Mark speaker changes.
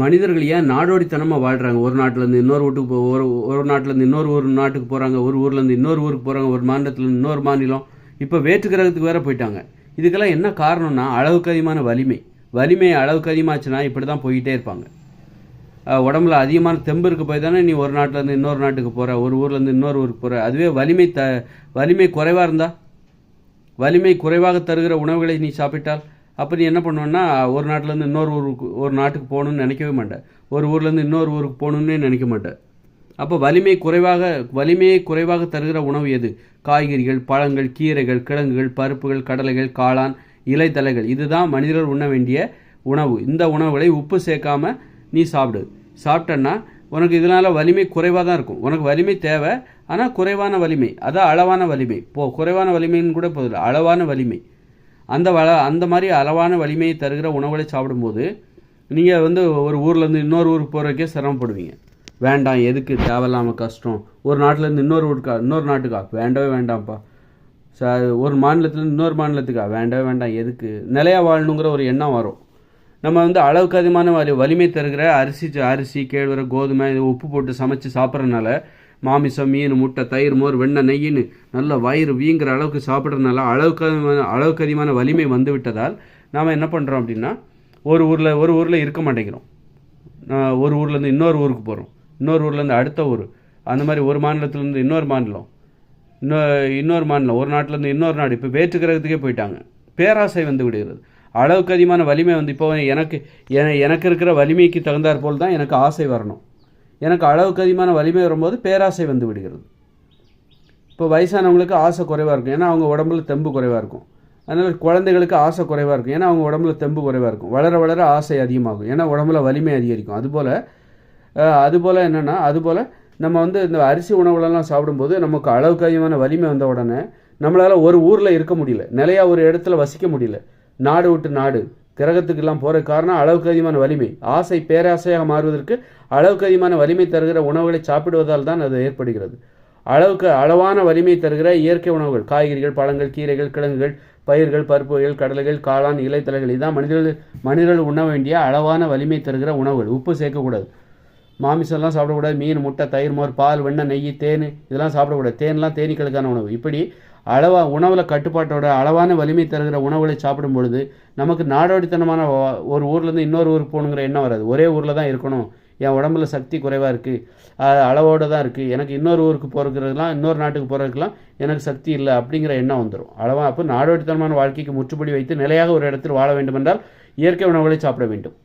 Speaker 1: மனிதர்கள் ஏன் நாடோடித்தனமாக வாழ்கிறாங்க ஒரு நாட்டிலேருந்து இன்னொரு வீட்டுக்கு போ ஒரு ஒரு நாட்டிலேருந்து இன்னொரு ஒரு நாட்டுக்கு போகிறாங்க ஒரு ஊர்லேருந்து இன்னொரு ஊருக்கு போகிறாங்க ஒரு மாநிலத்துலேருந்து இன்னொரு மாநிலம். இப்போ வேற்று கிரகத்துக்கு வேற போயிட்டாங்க. இதுக்கெல்லாம் என்ன காரணம்னா அளவுக்கு அதிகமான வலிமை. வலிமை அளவுக்கு அதிகமாச்சுன்னா இப்படி தான் போய்கிட்டே இருப்பாங்க உடம்புல அதிகமான தெம்பு இருக்க போய் தானே நீ ஒரு நாட்டிலேருந்து இன்னொரு நாட்டுக்கு போகிற ஒரு ஊர்லேருந்து இன்னொரு ஊருக்கு போகிற அதுவே வலிமை த வலிமை குறைவாக இருந்தா? வலிமை குறைவாக தருகிற உணவுகளை நீ சாப்பிட்டால் அப்போ நீ என்ன பண்ணுவேன்னா ஒரு நாட்டிலேருந்து இன்னொரு ஊருக்கு ஒரு நாட்டுக்கு போகணும்னு நினைக்கவே மாட்டேன். ஒரு ஊர்லேருந்து இன்னொரு ஊருக்கு போகணுன்னே நினைக்க மாட்டேன். அப்போ வலிமை குறைவாக வலிமையை குறைவாக தருகிற உணவு எது? காய்கறிகள் பழங்கள் கீரைகள் கிழங்குகள் பருப்புகள் கடலைகள் காளான் இலைத்தலைகள். இதுதான் மனிதர்கள் உண்ண வேண்டிய உணவு. இந்த உணவுகளை உப்பு சேர்க்காம நீ சாப்பிடு. சாப்பிட்டன்னா உனக்கு இதனால் வலிமை குறைவாக தான் இருக்கும். உனக்கு வலிமை தேவை. ஆனால் குறைவான வலிமை அதான் அளவான வலிமை. போ குறைவான வலிமைன்னு கூட போதில்லை. அளவான வலிமை. அந்த வள அந்த மாதிரி அளவான வலிமையை தருகிற உணவுகளை சாப்பிடும்போது நீங்கள் வந்து ஒரு ஊர்லேருந்து இன்னொரு ஊருக்கு போகிறதுக்கே சிரமப்படுவீங்க. வேண்டாம் எதுக்கு? தேவையில்லாமல் கஷ்டம். ஒரு நாட்டிலேருந்து இன்னொரு ஊருக்கா இன்னொரு நாட்டுக்கா? வேண்டவே வேண்டாம்ப்பா. ச ஒரு மாநிலத்துலேருந்து இன்னொரு மாநிலத்துக்கா? வேண்டவே வேண்டாம் எதுக்கு? நிலையாக வாழணுங்கிற ஒரு எண்ணம் வரும். நம்ம வந்து அளவுக்கு அதிகமான வலி வலிமை தருகிற அரிசி ச- அரிசி கேழ்வரை கோதுமை இது உப்பு போட்டு சமைச்சு சாப்பிட்றதுனால மாமிசம் மீன் முட்டை தயிர் மோர் வெண்ணெய் நெய்யின்னு நல்ல வயிறு வீங்குற அளவுக்கு சாப்பிட்றதுனால அளவுக்கு அளவுக்கு அதிகமான வலிமை வந்து விட்டதால் நாம் என்ன பண்ணுறோம் அப்படின்னா ஒரு ஊரில் ஒரு ஊரில் இருக்க மாட்டேங்கிறோம். ஒரு ஊர்லேருந்து இன்னொரு ஊருக்கு போகிறோம் இன்னொரு ஊர்லேருந்து அடுத்த ஊர். அந்த மாதிரி ஒரு மாநிலத்துலேருந்து இன்னொரு மாநிலம். இன்னொரு இன்னொரு மாநிலம். ஒரு நாட்டிலேருந்து இன்னொரு நாடு. இப்போ வேற்று கிரகத்துக்கே போயிட்டாங்க. பேராசை வந்து விடுகிறது. அளவுக்கு அதிகமான வலிமை வந்து இப்போ எனக்கு எனக்கு இருக்கிற வலிமைக்கு தகுந்தாற் போல் தான் எனக்கு ஆசை வரணும். எனக்கு அளவுக்கு அதிகமான வலிமை வரும்போது பேராசை வந்து விடுகிறது. இப்போ வயசானவங்களுக்கு ஆசை குறைவாக இருக்கும். ஏன்னா அவங்க உடம்புல தெம்பு குறைவாக இருக்கும். அதனால் குழந்தைகளுக்கு ஆசை குறைவாக இருக்கும். ஏன்னா அவங்க உடம்புல தெம்பு குறைவாக இருக்கும். வளர வளர ஆசை அதிகமாகும். ஏன்னா உடம்புல வலிமை அதிகரிக்கும். அதுபோல் அதுபோல் என்னென்னா அதுபோல் நம்ம வந்து இந்த அரிசி உணவுகளெல்லாம் சாப்பிடும்போது நமக்கு அளவுக்கு அதிகமான வலிமை வந்த உடனே நம்மளால் ஒரு ஊரில் இருக்க முடியல. நிலையாக ஒரு இடத்துல வசிக்க முடியல. நாடு விட்டு நாடு. கிரகத்துக்கெல்லாம் போகிற காரணம் அளவுக்கு அதிகமான வலிமை. ஆசை பேராசையாக மாறுவதற்கு அளவுக்கு அதிகமான வலிமை தருகிற உணவுகளை சாப்பிடுவதால் தான் அது ஏற்படுகிறது. அளவுக்கு அளவான வலிமை தருகிற இயற்கை உணவுகள் காய்கறிகள் பழங்கள் கீரைகள் கிழங்குகள் பயிர்கள் பருப்புகள் கடலைகள் காளான் இலைத்தலைகள் இதான் மனிதர்கள் மனிதர்கள் உண்ண வேண்டிய அளவான வலிமை தருகிற உணவுகள். உப்பு சேர்க்கக்கூடாது. மாமிசம்லாம் சாப்பிடக்கூடாது. மீன் முட்டை தயிர் மோர் பால் வெண்ணெய் நெய் தேன் இதெல்லாம் சாப்பிடக்கூடாது. தேன்லாம் தேனீக்களுக்கான உணவு. இப்படி அளவாக உணவில் கட்டுப்பாட்டோட அளவான வலிமை தருகிற உணவுகளை சாப்பிடும் பொழுது நமக்கு நாடோடித்தனமான ஒரு ஊர்லேருந்து இன்னொரு ஊருக்கு போகணுங்கிற எண்ணம் வராது. ஒரே ஊரில் தான் இருக்கணும். என் உடம்புல சக்தி குறைவாக இருக்குது அளவோடு தான் இருக்குது எனக்கு இன்னொரு ஊருக்கு போகிறதுக்கெல்லாம் இன்னொரு நாட்டுக்கு போகிறதுக்கெல்லாம் எனக்கு சக்தி இல்லை அப்படிங்கிற எண்ணம் வந்துடும் அளவாக அப்போ நாடோடித்தனமான வாழ்க்கைக்கு முற்றுப்படி வைத்து நிலையாக ஒரு இடத்தில் வாழ வேண்டுமென்றால் இயற்கை உணவுகளை சாப்பிட வேண்டும்.